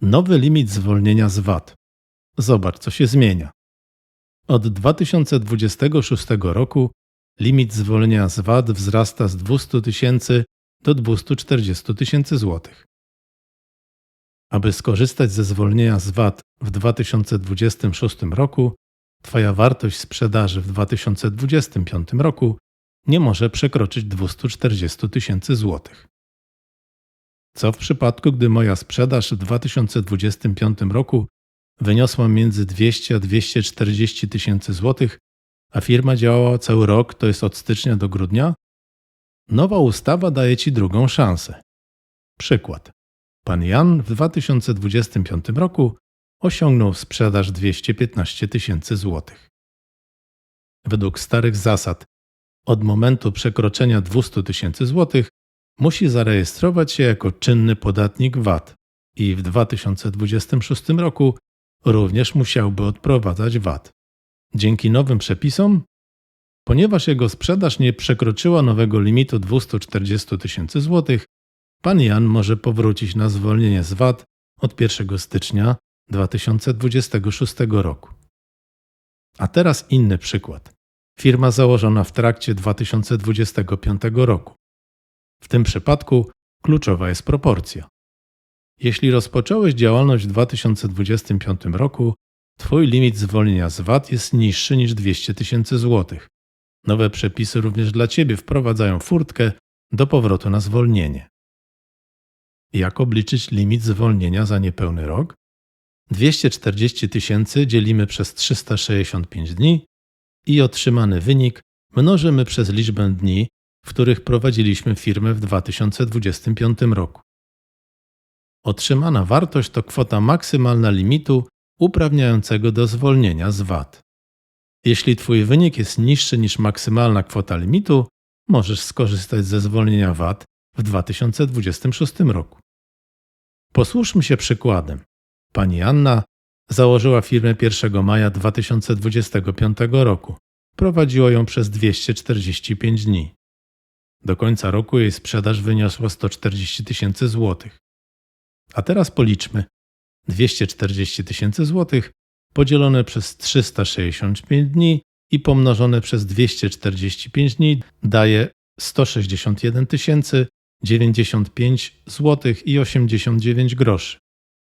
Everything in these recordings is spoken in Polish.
Nowy limit zwolnienia z VAT. Zobacz, co się zmienia. Od 2026 roku limit zwolnienia z VAT wzrasta z 200 tysięcy do 240 tysięcy złotych. Aby skorzystać ze zwolnienia z VAT w 2026 roku, Twoja wartość sprzedaży w 2025 roku nie może przekroczyć 240 tysięcy złotych. Co w przypadku, gdy moja sprzedaż w 2025 roku wyniosła między 200 a 240 tysięcy złotych, a firma działała cały rok, to jest od stycznia do grudnia? Nowa ustawa daje Ci drugą szansę. Przykład. Pan Jan w 2025 roku osiągnął sprzedaż 215 tysięcy złotych. Według starych zasad, od momentu przekroczenia 200 tysięcy złotych musi zarejestrować się jako czynny podatnik VAT i w 2026 roku również musiałby odprowadzać VAT. Dzięki nowym przepisom, ponieważ jego sprzedaż nie przekroczyła nowego limitu 240 tysięcy złotych, pan Jan może powrócić na zwolnienie z VAT od 1 stycznia 2026 roku. A teraz inny przykład. Firma założona w trakcie 2025 roku. W tym przypadku kluczowa jest proporcja. Jeśli rozpocząłeś działalność w 2025 roku, Twój limit zwolnienia z VAT jest niższy niż 200 tysięcy złotych. Nowe przepisy również dla Ciebie wprowadzają furtkę do powrotu na zwolnienie. Jak obliczyć limit zwolnienia za niepełny rok? 240 tysięcy dzielimy przez 365 dni i otrzymany wynik mnożymy przez liczbę dni, w których prowadziliśmy firmę w 2025 roku. Otrzymana wartość to kwota maksymalna limitu uprawniającego do zwolnienia z VAT. Jeśli Twój wynik jest niższy niż maksymalna kwota limitu, możesz skorzystać ze zwolnienia VAT w 2026 roku. Posłuszmy się przykładem. Pani Anna założyła firmę 1 maja 2025 roku. Prowadziła ją przez 245 dni. Do końca roku jej sprzedaż wyniosła 140 tysięcy złotych. A teraz policzmy. 240 tysięcy złotych podzielone przez 365 dni i pomnożone przez 245 dni daje 161 tysięcy 95 zł i 89 groszy.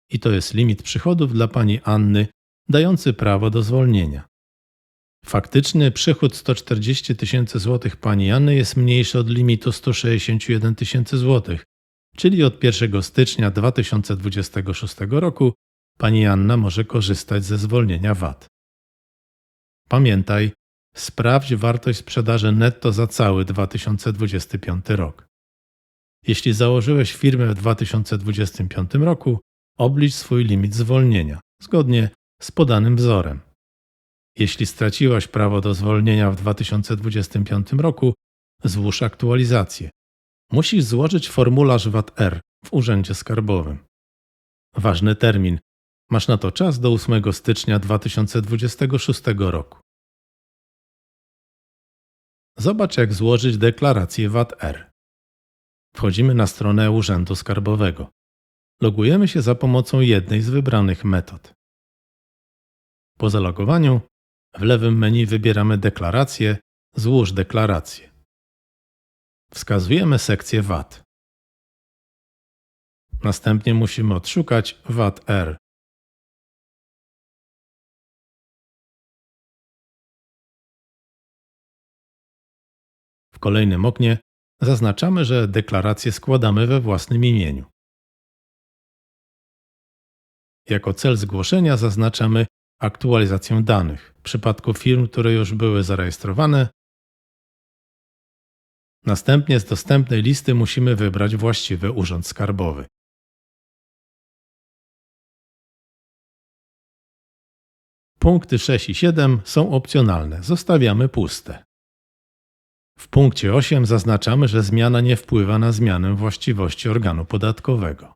I to jest limit przychodów dla pani Anny, dający prawo do zwolnienia. Faktyczny przychód 140 tysięcy złotych pani Anny jest mniejszy od limitu 161 tysięcy złotych, czyli od 1 stycznia 2026 roku pani Anna może korzystać ze zwolnienia VAT. Pamiętaj, sprawdź wartość sprzedaży netto za cały 2025 rok. Jeśli założyłeś firmę w 2025 roku, oblicz swój limit zwolnienia zgodnie z podanym wzorem. Jeśli straciłaś prawo do zwolnienia w 2025 roku, złóż aktualizację. Musisz złożyć formularz VAT-R w Urzędzie Skarbowym. Ważny termin. Masz na to czas do 8 stycznia 2026 roku. Zobacz, jak złożyć deklarację VAT-R. Wchodzimy na stronę Urzędu Skarbowego. Logujemy się za pomocą jednej z wybranych metod. Po zalogowaniu w lewym menu wybieramy deklarację, złóż deklarację. Wskazujemy sekcję VAT. Następnie musimy odszukać VAT-R. W kolejnym oknie zaznaczamy, że deklarację składamy we własnym imieniu. Jako cel zgłoszenia zaznaczamy aktualizację danych w przypadku firm, które już były zarejestrowane. Następnie z dostępnej listy musimy wybrać właściwy urząd skarbowy. Punkty 6 i 7 są opcjonalne, zostawiamy puste. W punkcie 8 zaznaczamy, że zmiana nie wpływa na zmianę właściwości organu podatkowego.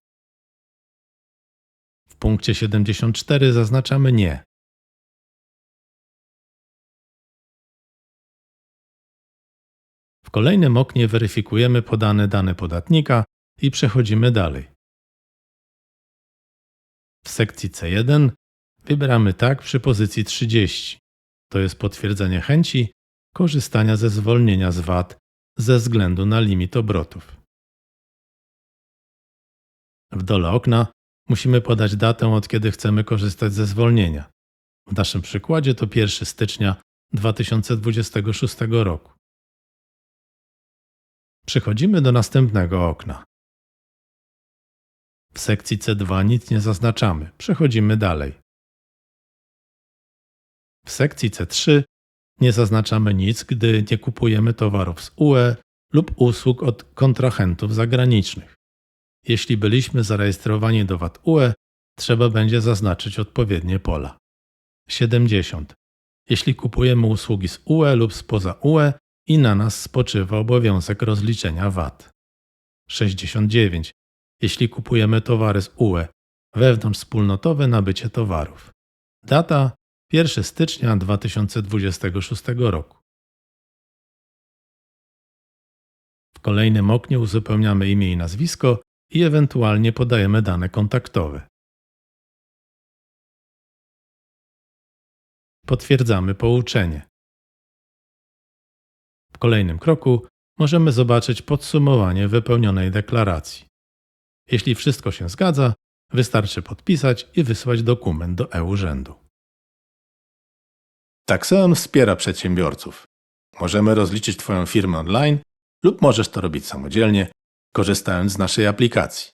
W punkcie 74 zaznaczamy nie. W kolejnym oknie weryfikujemy podane dane podatnika i przechodzimy dalej. sekcji C1 wybieramy tak przy pozycji 30. To jest potwierdzenie chęci korzystania ze zwolnienia z VAT ze względu na limit obrotów. W dole okna musimy podać datę, od kiedy chcemy korzystać ze zwolnienia. W naszym przykładzie to 1 stycznia 2026 roku. Przechodzimy do następnego okna. W sekcji C2 nic nie zaznaczamy. Przechodzimy dalej. W sekcji C3 nie zaznaczamy nic, gdy nie kupujemy towarów z UE lub usług od kontrahentów zagranicznych. Jeśli byliśmy zarejestrowani do VAT UE, trzeba będzie zaznaczyć odpowiednie pola. 70. Jeśli kupujemy usługi z UE lub spoza UE i na nas spoczywa obowiązek rozliczenia VAT. 69. Jeśli kupujemy towary z UE, wewnątrz wspólnotowe nabycie towarów. Data 1 stycznia 2026 roku. W kolejnym oknie uzupełniamy imię i nazwisko i ewentualnie podajemy dane kontaktowe. Potwierdzamy pouczenie. W kolejnym kroku możemy zobaczyć podsumowanie wypełnionej deklaracji. Jeśli wszystko się zgadza, wystarczy podpisać i wysłać dokument do e-urzędu. Taxeon wspiera przedsiębiorców. Możemy rozliczyć Twoją firmę online lub możesz to robić samodzielnie, korzystając z naszej aplikacji.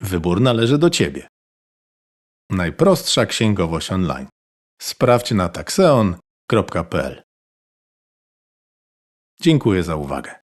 Wybór należy do Ciebie. Najprostsza księgowość online. Sprawdź na taxeon.pl. Dziękuję za uwagę.